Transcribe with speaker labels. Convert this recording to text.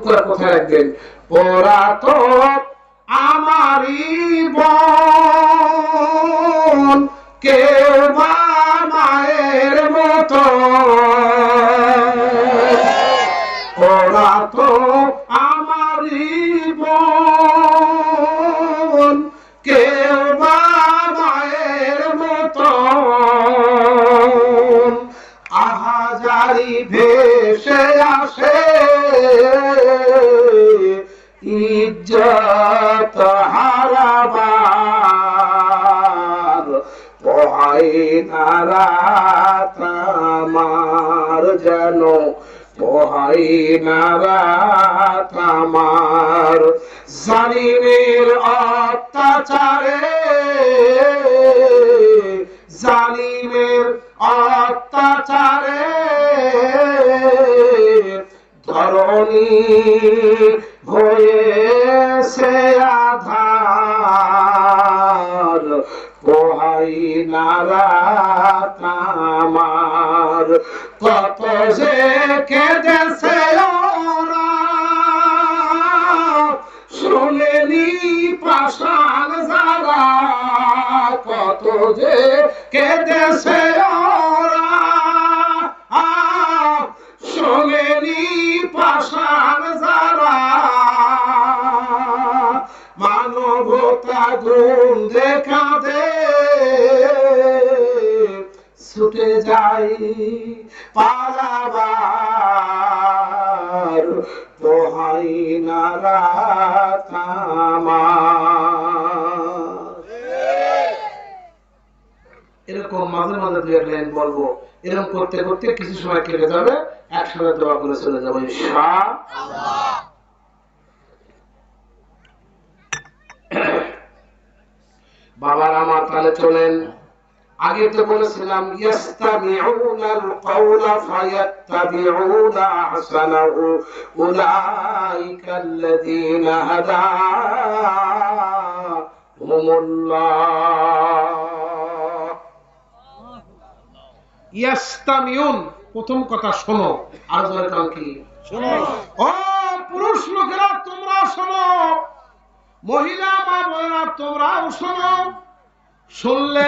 Speaker 1: বলা কোথায় রাখবেন? ওরা তো আমারই বোন ওরা তো আমারই বোন। কেউ মতো আহাজারি ভেসে আসে ইজ্জত হারাবার পোহাই নারাত আমার যেন পোহাই নারাত আমার জালিমের অত্যাচারে জালিমের অত্যাচারে ধরণী হয়েছে আধার পোহাই নারাত আমার কত যে কেঁদেছে শুনেনি পাষাণ যারা। কত যে কেঁদেছে শোনেনি পাষাণ যারা। মানবতা গুণ দেখাতে ছুটে যাই পালাবার দোহাই নারাত এরকম মাঝে মাঝে দু এক লাইন বলব। এরকম করতে করতে কিছু সময় কেটে যাবে, একসাথে দোয়া করে চলে যাব ইনশা বাবার আমার তাহলে চলেন। আগে তো বলেছিলাম ইয়াস্তামিউনাল কাওলা ফায়াত্তাবিউনা আহসানাহু। হাদাহুমুল্লাহ ইয়াস্তামিউন প্রথম কথা শোনো। আর জোরে কান কি?
Speaker 2: শোনো।
Speaker 1: ও পুরুষ লোকেরা তোমরা শোনো। মহিলা তোমরাও শোনো শুনলে